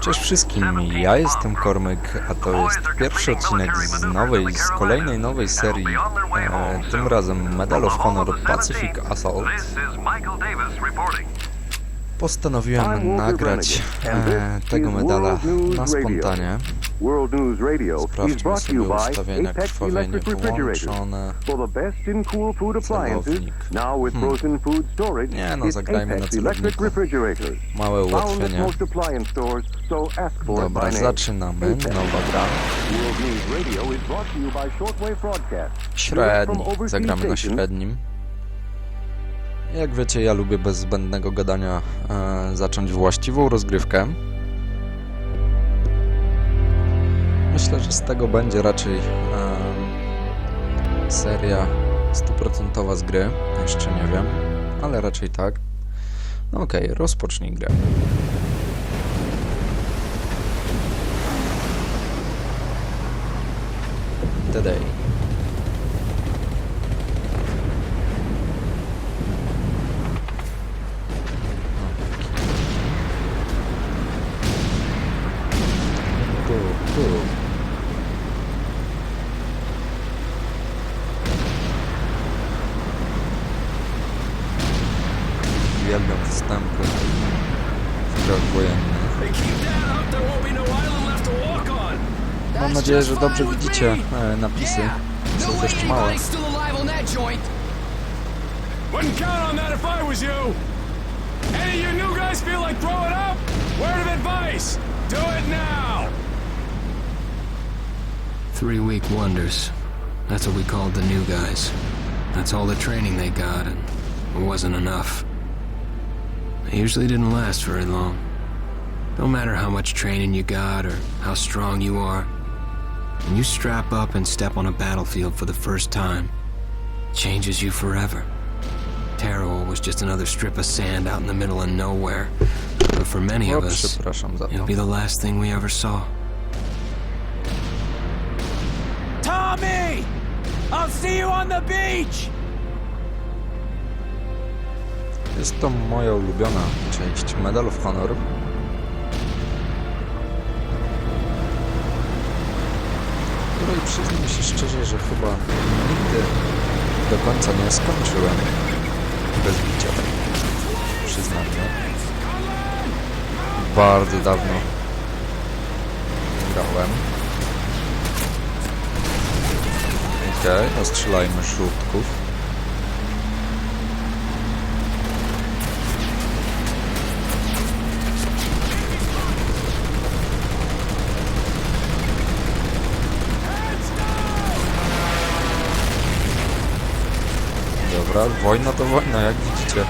Cześć wszystkim, ja jestem Kormyk, a to jest pierwszy odcinek z nowej, z kolejnej nowej serii, e, tym razem Medal of Honor Pacific Assault. Postanowiłem nagrać e, tego medala na spontanie. World News Radio is brought to you by Apex Electric Refrigerators. For the best in cool food appliances, now with frozen food storage, Nie, no, it's zagrajmy na Apex Electric. Refrigerators. Małe ułatwienie. most appliance stores, so ask for Dobra, zaczynamy, Apex. nowa gra. World News Radio is brought to you by Shortwave Broadcast. Średni, zagramy na średnim. Jak wiecie, ja lubię bez zbędnego gadania e, zacząć właściwą rozgrywkę. Myślę, że z tego będzie raczej e, seria stuprocentowa z gry. Jeszcze nie wiem, ale raczej tak. No okej, rozpocznij grę. Today. Nadzieję, że dobrze widzicie e, napisy. Są dość małe. Wouldn't count on that if I was you. Any of you new guys feel like throwing up? Word of advice: do it now. Three week wonders. That's what we called the new guys. That's all the training they got, and it wasn't enough. They usually didn't last very long. No matter how much training you got or how strong you are, when you strap up and step on a battlefield for the first time, changes you forever. Terror was just another strip of sand out in the middle of nowhere. But for many of us, it'll be the last thing we ever saw. Tommy, I'll see you on the beach. Jest to moja ulubiona część Medal of Honor. Której przyznam się szczerze, że chyba nigdy do końca nie skończyłem bez bicia. Przyznam, nie? Bardzo dawno grałem. Okej, okay, ostrzelajmy szutków. Wojna to wojna, jak widzicie.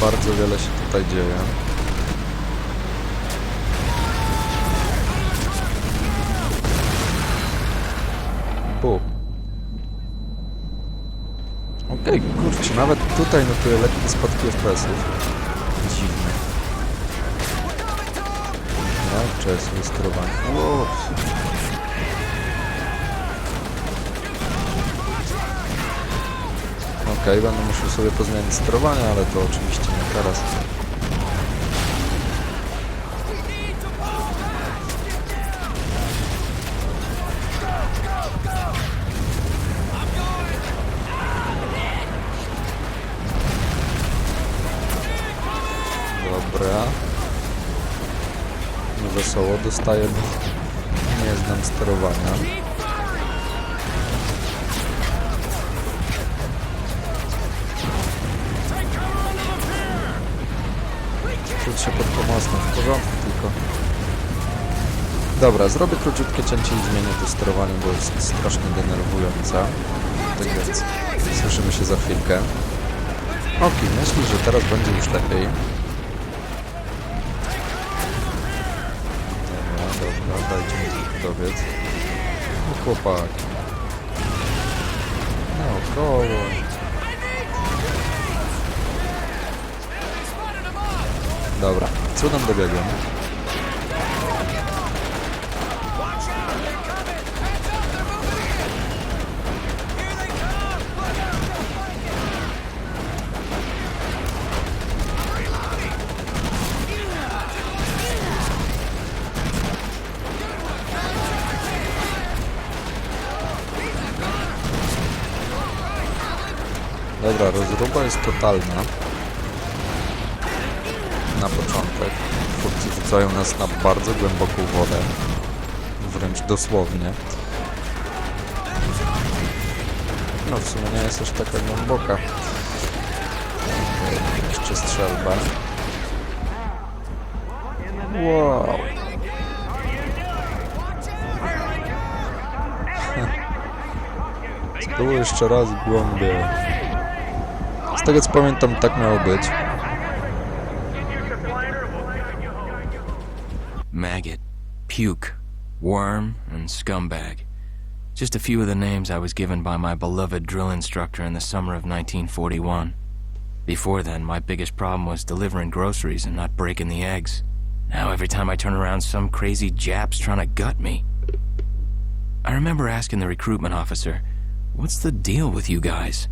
Bardzo wiele się tutaj dzieje. Bum. Okej, kurczę, nawet tutaj notuję lekkie spadki FPS-ów. Dziwne. No, cześć, sterowanie. Wow. Będę musiał sobie pozmienić sterowanie, ale to oczywiście nie teraz. Dobra. Wesoło dostaję, bo nie znam sterowania. Dobra, zrobię króciutkie cięcie i zmienię to sterowanie, bo jest strasznie denerwujące. Tak więc słyszymy się za chwilkę. Okej, myślę, że teraz będzie już lepiej. Dobra, dobra, dajcie mi dowiedz. No chłopak. Naokoło. Dobra, cudem dobiegłem. Rozruba jest totalna. Na początek. Twórcy rzucają nas na bardzo głęboką wodę. Wręcz dosłownie. No w sumie nie jest aż taka głęboka. Jeszcze strzelbę. Wow. Było jeszcze raz głębiej. Z tego co pamiętam, tak miało być. Maggot, puke, worm, and scumbag. Just a few of the names I was given by my beloved drill instructor in the summer of 1941. Before then, my biggest problem was delivering groceries and not breaking the eggs. Now, every time I turn around, some crazy Jap's trying to gut me. I remember asking the recruitment officer, What's the deal with you guys?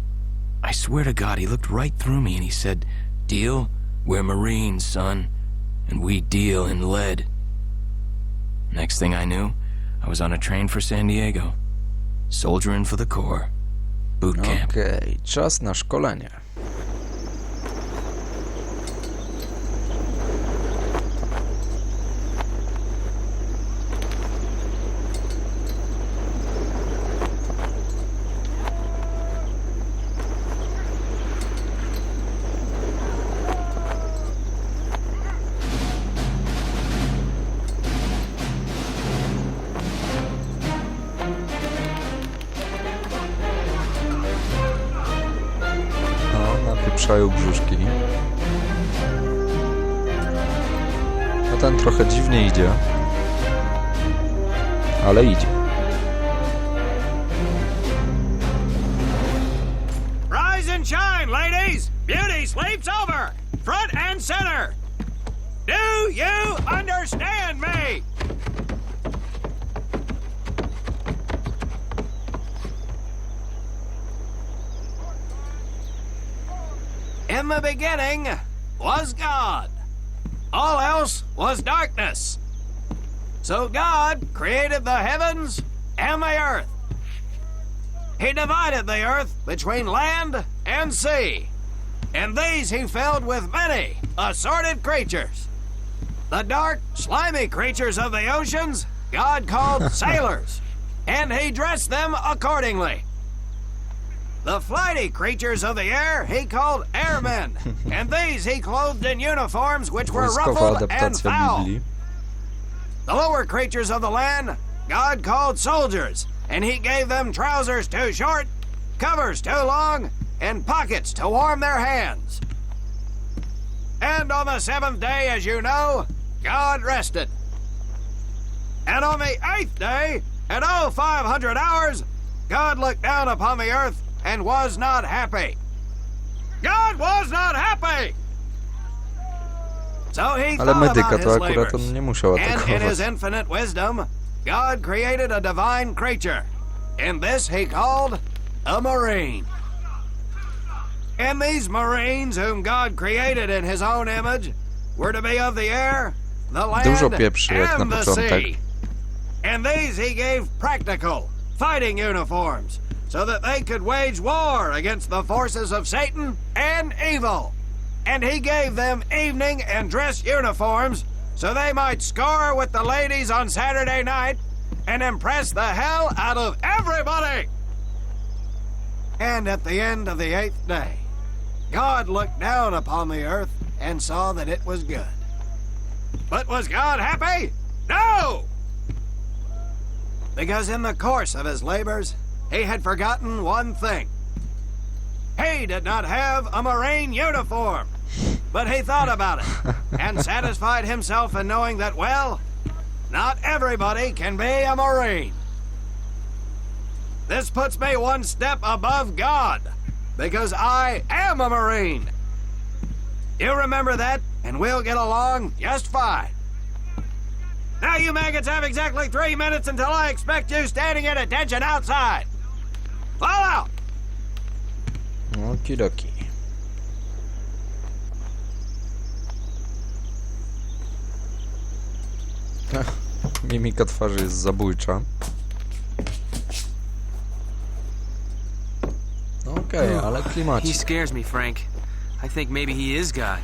I swear to God, he looked right through me and he said, Deal? We're Marines, son, and we deal in lead. Next thing I knew, I was on a train for San Diego, soldiering for the Corps. Boot camp. Okej, czas na szkolenie. Dziwnie idzie. Ale idzie. Rise and shine, ladies! Beauty sleeps over! Front and center! Do you understand me? In the beginning was God. All else was darkness. So God created the heavens and the earth. He divided the earth between land and sea, and these he filled with many assorted creatures. The dark, slimy creatures of the oceans God called sailors, and he dressed them accordingly. The flighty creatures of the air he called airmen, and these he clothed in uniforms which were ruffled and foul. The lower creatures of the land, God called soldiers, and he gave them trousers too short, covers too long, and pockets to warm their hands. And on the seventh day, as you know, God rested. And on the eighth day, at all 500 hours, God looked down upon the earth and was not happy. God was not happy! So he Ale thought medyka about to his akurat labors. on nie musiał And in his atakować. infinite wisdom, God created a divine creature. And this he called a Marine. And these Marines, whom God created in his own image, were to be of the air, the Dużo land, pieprzy jak na and the początek. sea. And these he gave practical, fighting uniforms, so that they could wage war against the forces of Satan and evil. And he gave them evening and dress uniforms, so they might score with the ladies on Saturday night and impress the hell out of everybody. And at the end of the eighth day, God looked down upon the earth and saw that it was good. But was God happy? No! Because in the course of his labors, he had forgotten one thing. He did not have a Marine uniform. But he thought about it and satisfied himself in knowing that, well, not everybody can be a Marine. This puts me one step above God because I am a Marine. You remember that, and we'll get along just fine. Now, you maggots have exactly three minutes until I expect you standing at attention outside. Fall out! Okidoki. Mimika twarzy jest zabójcza. No Okej, Okej, ale He scares me, Frank. I think maybe he is God.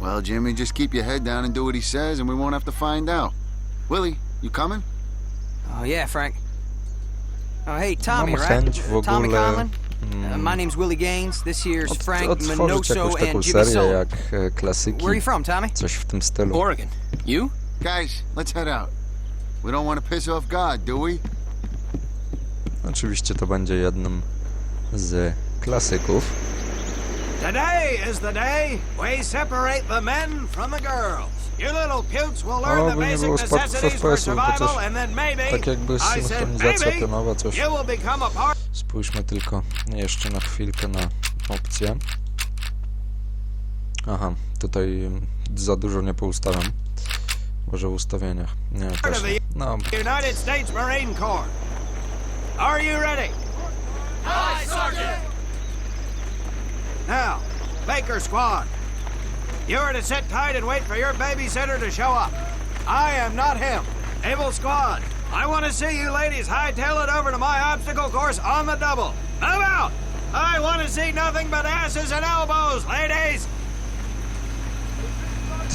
Well, Jimmy, just keep your head down and do what he says, and we won't have to find out. Willie, you coming? Oh, yeah, Frank. Oh, hey, Tommy, Mam right? chęć w Tommy ogóle Conlon? Uh, my name's Willie Gaines. This here's od, Frank otworzyć Minoso jakąś taką and Jimmy serię jak e, klasyki. Where are you from, Tommy? Coś w tym stylu. Oregon. You? Guys, let's head out. We don't want to piss off God, do we? Oczywiście to będzie jednym z klasyków. Today is the day we separate the men from the girls. You little pukes will learn O, the by nie basic było for FPS-ów, chociaż survival, and then maybe, tak jakby synchronizacja pionowa, coś. you will become a part Spójrzmy tylko jeszcze na chwilkę na opcję. Aha, tutaj za dużo nie poustawiam. Może w ustawieniach. Nie, też nie. No, United States Marine Corps. Are you ready? Aye, Sergeant. Now, Baker Squad. You are to sit tight and wait for your babysitter to show up. I am not him. Able Squad. I want to see you ladies hightail it over to my obstacle course on the double. Move out! I want to see nothing but asses and elbows, ladies!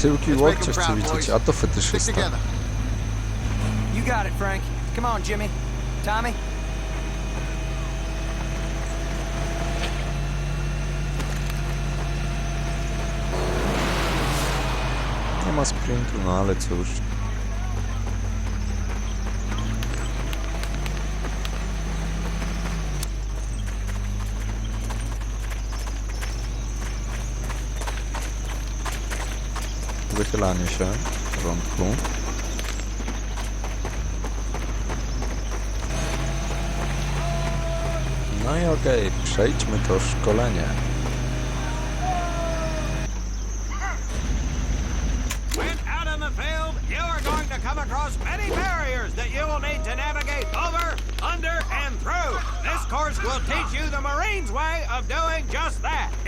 tyłki Let's make łokcie 'em chcę proud, widzieć, boys. a to Stick fetyszysta. together. You got it, Frank. Come on, Jimmy. Tommy? Ma sprintu, no ale cóż. Wychylanie się w porządku. No i okej, przejdźmy to szkolenie.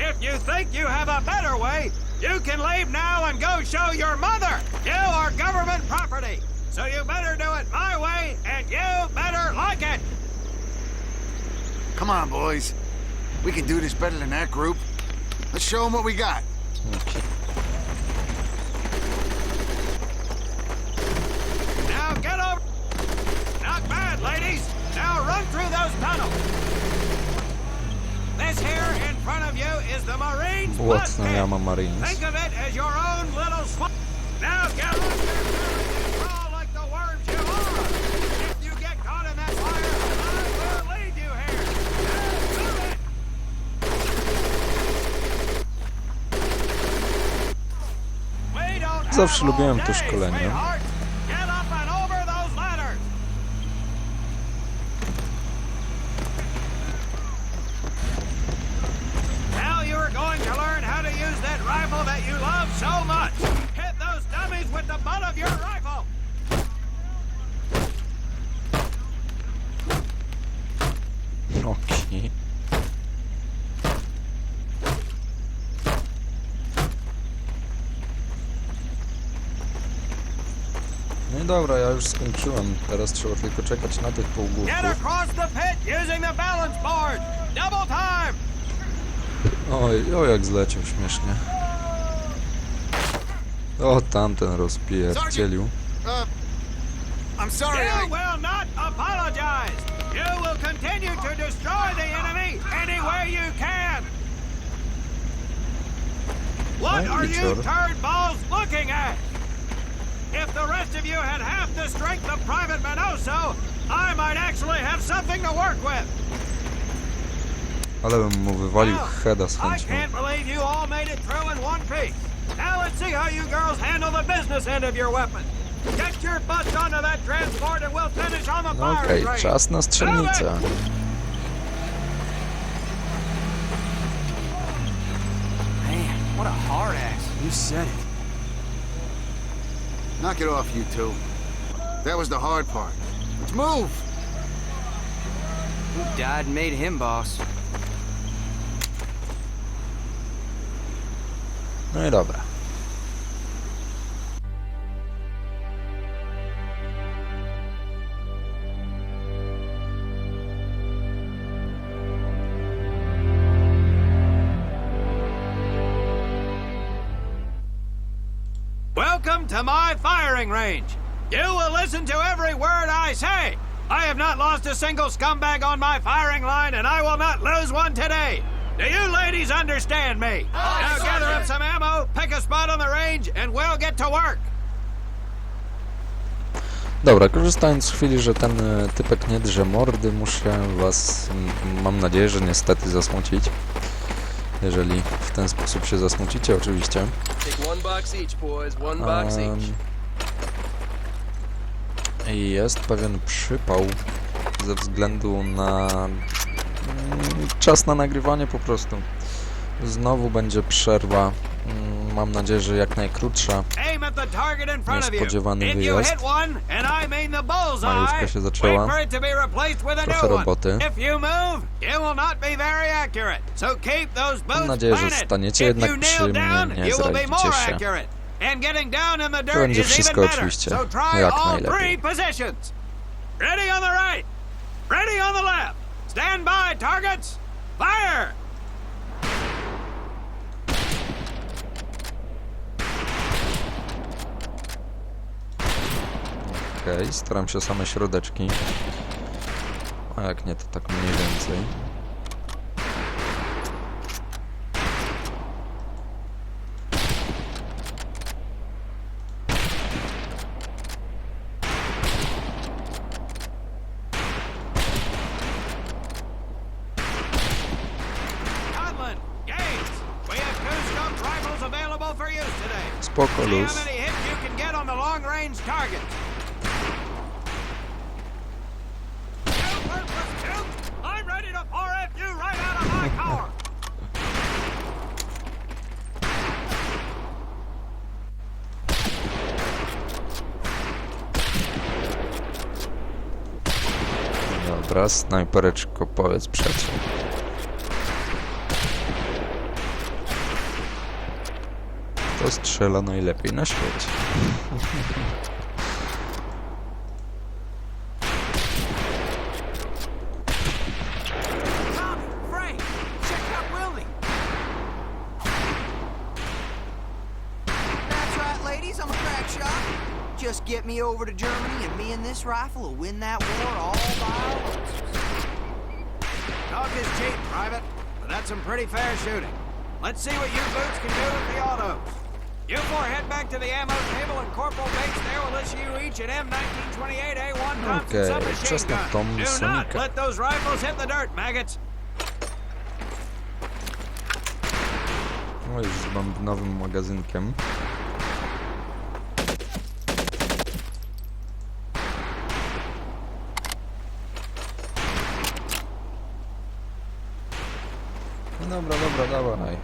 If you think you have a better way, you can leave now and go show your mother. You are government property. So you better do it my way, and you better like it. Come on, boys. We can do this better than that group. Let's show them what we got. Now get over. Not bad, ladies. Now run through those tunnels. This here in front of you is the Marines' blood Błotna pit. jama Marines. Think of it as your own little swamp. Now get up there and crawl like the worms you are. If you get caught in that fire, I will lead you here. Now move it. We don't have Zawsze lubiłem to day, szkolenie. sweetheart. Get up and over those ladders. Now you are going to learn how to use that rifle that you love so much. Hit those dummies with the butt of your rifle. Okej. No i dobra, ja już skończyłem. Teraz trzeba tylko czekać na tych Get półgłówków. across the pit using the balance board. Double time. Oj, o jak zleciał śmiesznie. O, tamten rozpierdzielił. Uh, I'm sorry, You I... will not apologize. You will continue to destroy the enemy any way you can. What are you turd balls looking at? If the rest of you had half the strength of Private Manoso, I might actually have something to work with. Ale bym mu wywalił Now, heada z I chęcią. can't believe you all made it through in one piece. Now let's see how you girls handle the business end of your weapon. Get your butts onto that transport and we'll finish on the No firing okej, range. czas na strzelnicę. Man, what a hard ass. You said it. Knock it off, you two. That was the hard part. Let's move! Who died and made him boss? No i dobra. To my firing range. You will listen to every word I say. I have not lost a single scumbag on my firing line, and I will not lose one today. Do you ladies understand me? now gather up some ammo, pick a spot on the range, and we'll get to work. Dobra, korzystając z chwili, że ten e, typek nie drze mordy, muszę was, mam nadzieję, że niestety zasmucić. Jeżeli w ten sposób się zasmucicie, oczywiście. I jest pewien przypał ze względu na mm, czas na nagrywanie po prostu. Znowu będzie przerwa. Mam nadzieję, że jak najkrótsza. Niespodziewany wyjazd. Majówka się zaczęła. to Trochę roboty. Boots nadzieję, że staniecie jednak przy mnie, nie more się. dirt będzie wszystko oczywiście jak najlepiej. Ready on the right. Ready on the left. Stand by, targets. Fire! Okej, staram się same środeczki. A jak nie, to tak mniej więcej. Conlon, Gates, we have two scope rifles available for use today. Spoko See how luz. many hits you can get on the long-range targets. Super pursuit! I'm ready to pour at you right out of my car. Dobra, snajpereczko, powiedz przecie. To strzela najlepiej na świecie. Shot. Just get me over to Germany, and me and this rifle will win that war all by. Talk is cheap, Private, but that's some pretty fair shooting. Let's see what you boots can do with the autos. You four head back to the ammo table and Corporal Bates there will issue you each an M1928A1 Thompson submachine gun. Do not let those rifles hit the dirt, maggots. No już z bambinowym magazynkiem. No dobra, dobra, dawaj.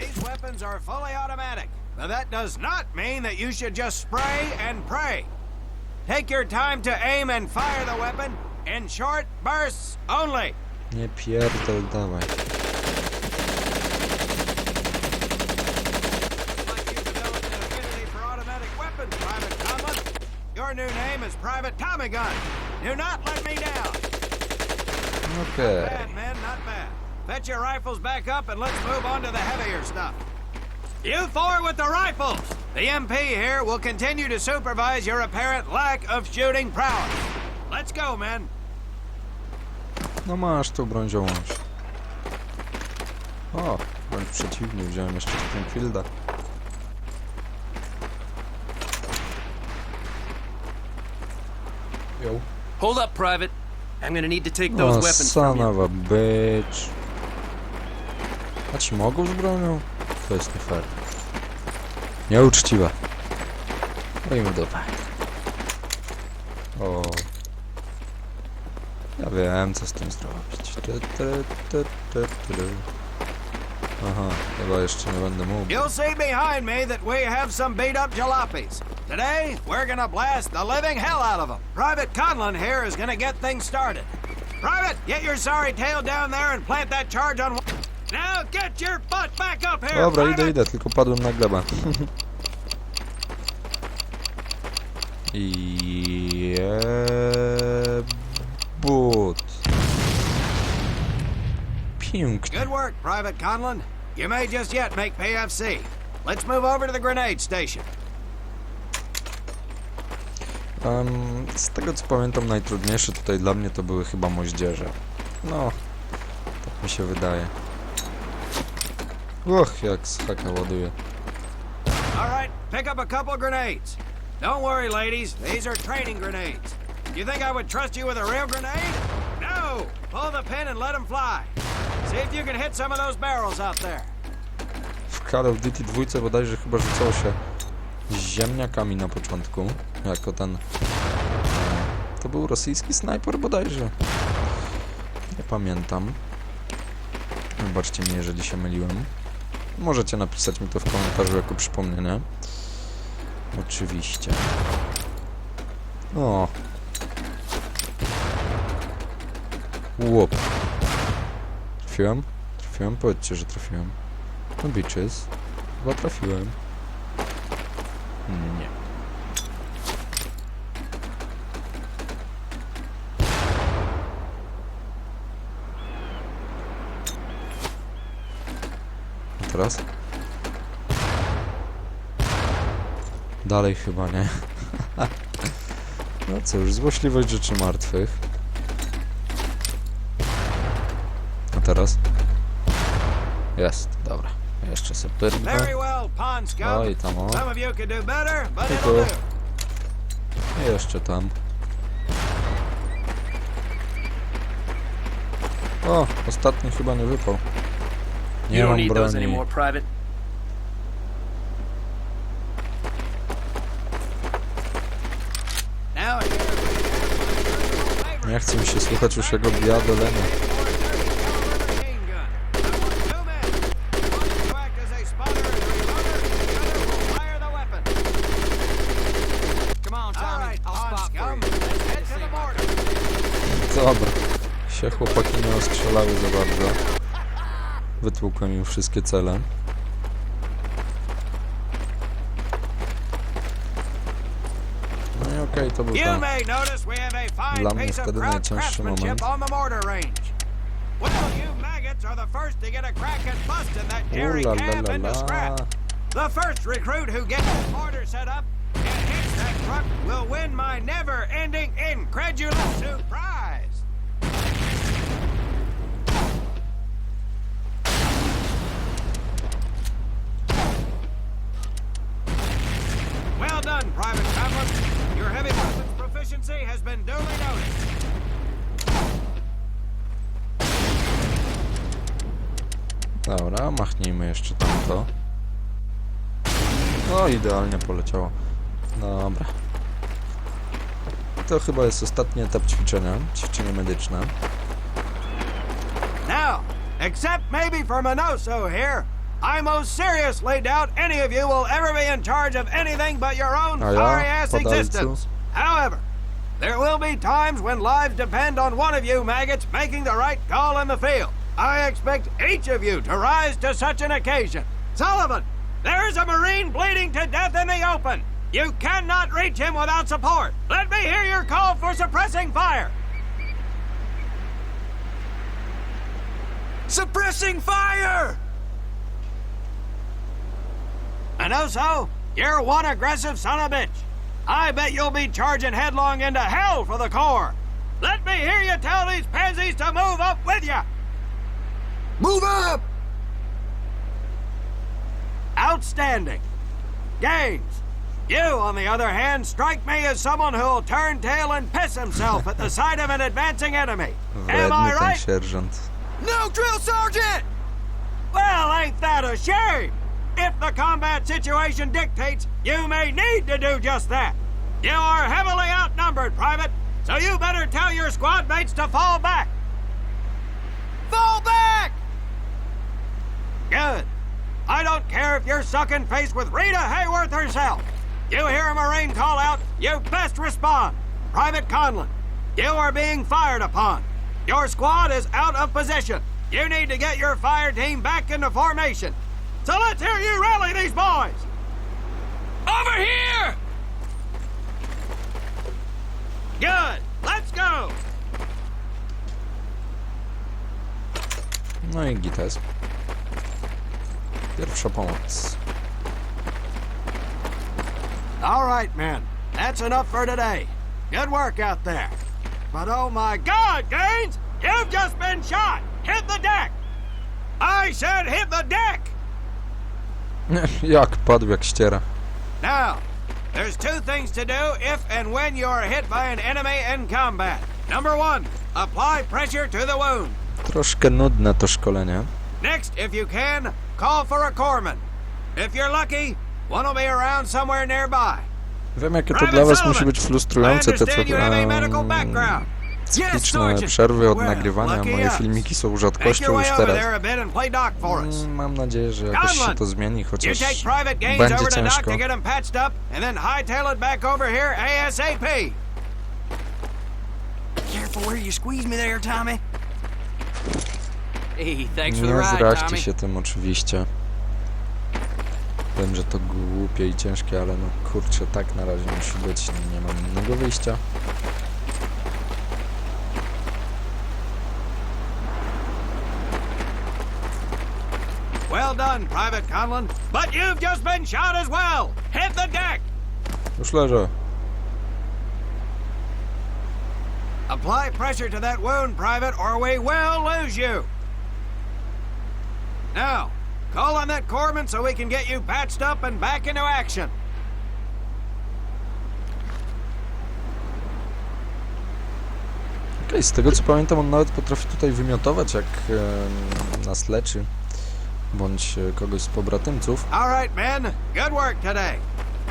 These weapons are fully but that does not mean that you should just spray and pray. Take your time to aim and fire the weapon in short bursts only. Nie pierdol, dawaj. like you developed an affinity for automatic weapons, Private Tomlin. Your new name is Private Tommy Gun. Do not let me down. Okej. Bad, men, not bad. Fetch your rifles back up and let's move on to the heavier stuff. You four with the rifles! The MP here will continue to supervise your apparent lack of shooting prowess. Let's go, men. No masz tu broń ziomuś. O, wręcz przeciwnie, wziąłem jeszcze Springfielda. Jo. Hold up, Private. I'm gonna need to take those O, weapons from son of a bitch. A ci mogą z bronią? To jest nie fair. Nieuczciwe. No i dupę. O. Ja wiem, co z tym zrobić. Ty, ty, ty, ty, ty. Aha, chyba jeszcze nie będę mówił. You'll see behind me that we have some beat up jalopies. Today, we're gonna blast the living hell out of them. Private Conlon here is gonna get things started. Private, get your sorry tail down there and plant that charge on. Dobra, idę, idę, tylko padłem na glebę. I but. Pięknie. Good work, Private Conlon. You may just yet make PFC. Let's move over to the grenade station. Em, z tego co pamiętam, najtrudniejsze tutaj dla mnie to były chyba moździerze. No, tak mi się wydaje. Och, jak z haka ładuje. All right, pick up a couple grenades. Don't worry, ladies. These are training grenades. You think I would trust you with a real grenade? No! Pull the pin and let them fly. See if you can hit some of those barrels out there. W Call of Duty 2 bodajże chyba rzucało się ziemniakami na początku, jako ten... e, To był rosyjski snajper bodajże. Nie pamiętam. Wybaczcie mi, jeżeli się myliłem. Możecie napisać mi to w komentarzu jako przypomnienie. Oczywiście. O. Łop. Trafiłem? Trafiłem? Powiedzcie, że trafiłem. No bitches. Chyba trafiłem. Nie. Teraz? Dalej chyba nie. no cóż, złośliwość rzeczy martwych. A teraz? Jest, dobra. Jeszcze sobie pyrnę. Pond Scout. Oj, tam o. It'll do. I jeszcze tam. O, ostatni chyba nie wypał. Nie You don't mam need those broni. anymore, Private. Now Nie chce mi się słuchać już jego biadolenia. Come on, Tommy. I'll spot for you. Dobra. Się chłopaki nie ostrzelały za bardzo. Wytłukłem im wszystkie cele. No i okej, to był ten. Dla mnie wtedy najcięższy moment. on the mortar range. Well, you maggots are the first to get a crack at busting that Jerry Ooh la la la. The first recruit who gets the mortar set up and hits that truck will win my never-ending incredulous surprise. Dobra, machnijmy jeszcze tamto. No, idealnie poleciało. Dobra. To chyba jest ostatni etap ćwiczenia. Ćwiczenie medyczne. Now, except maybe for Minoso here, I most seriously doubt any of you will ever be in charge of anything but your own ja? sorry ass existence. However, there will be times when lives depend on one of you maggots making the right call in the field. I expect each of you to rise to such an occasion. Sullivan, there is a Marine bleeding to death in the open. You cannot reach him without support. Let me hear your call for suppressing fire. Suppressing fire! Minoso, you're one aggressive son of a bitch. I bet you'll be charging headlong into hell for the Corps. Let me hear you tell these pansies to move up with you. Move up! Outstanding. Gaines, you, on the other hand, strike me as someone who'll turn tail and piss himself at the sight of an advancing enemy. Am I right? sierżant. No, drill sergeant! Well, ain't that a shame? If the combat situation dictates, you may need to do just that. You are heavily outnumbered, Private, so you better tell your squad mates to fall back. Fall back! Good. I don't care if you're sucking face with Rita Hayworth herself. You hear a Marine call out, you best respond. Private Conlon, you are being fired upon. Your squad is out of position. You need to get your fire team back into formation. So let's hear you rally these boys. Over here! Good. Let's go. No i gites. Pierwsza pomoc. All right, men. That's enough for today. Good work out there. But oh my God, Gaines! You've just been shot! Hit the deck! I said hit the deck! Jak padł jak ściera. Now, there's two things to do if and when you are hit by an enemy in combat. Number one, apply pressure to the wound. Troszkę nudne to szkolenie. Next, if you can, call for a corpsman. If you're lucky, one will be around somewhere nearby. Wiem, jakie to dla was musi być frustrujące, te um, liczne przerwy od nagrywania. Moje filmiki są rzadkością już teraz. Mm, mam nadzieję, że jakoś się to zmieni, chociaż będzie ciężko. Careful where you squeeze me there, Tommy. Nie zraźcie się tym oczywiście. Wiem, że to głupie i ciężkie, ale no kurczę, tak na razie musi być. Nie mam innego wyjścia. Well done, Private Conlon. But you've just been shot as well. Hit the deck. Już leżę. Apply pressure to that wound, Private, or we will lose you. Now, call on that corpsman so we can get you patched up and back into action. Okej, z tego co pamiętam, on nawet potrafi tutaj wymiotować, jak em, nas leczy. Bądź e, kogoś z pobratymców. All right, men. Good work today.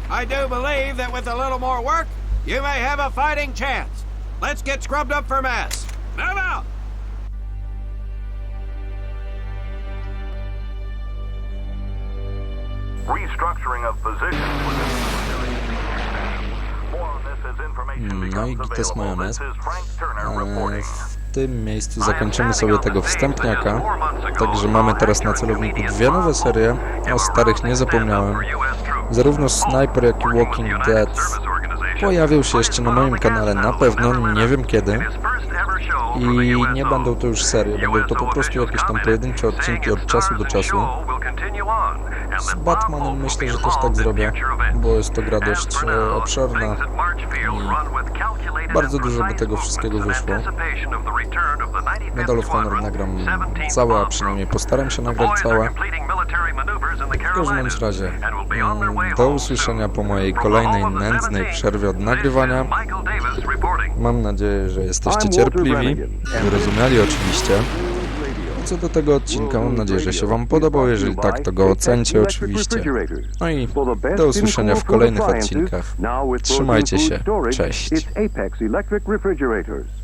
I do believe that with a little more work, you may have a fighting chance. Let's get scrubbed up for mass. No i gites majonez. E. W tym miejscu zakończymy sobie tego wstępniaka. Także mamy teraz na celowniku dwie nowe serie. O starych nie zapomniałem. Zarówno Sniper, jak i Walking Dead pojawią się jeszcze na moim kanale na pewno, nie wiem kiedy. I nie będą to już serie, będą to po prostu jakieś tam pojedyncze odcinki od czasu do czasu. Z Batmanem myślę, że też tak zrobię, bo jest to gra dość e, obszerna bardzo dużo by tego wszystkiego wyszło. Medal of Honor nagram całe, a przynajmniej postaram się nagrać całe. W każdym razie, mm, do usłyszenia po mojej kolejnej nędznej przerwie od nagrywania. Mam nadzieję, że jesteście cierpliwi, wyrozumiali oczywiście. Co do tego odcinka, mam nadzieję, że się Wam podobał. Jeżeli tak, to go ocencie oczywiście. No i do usłyszenia w kolejnych odcinkach. Trzymajcie się. Cześć.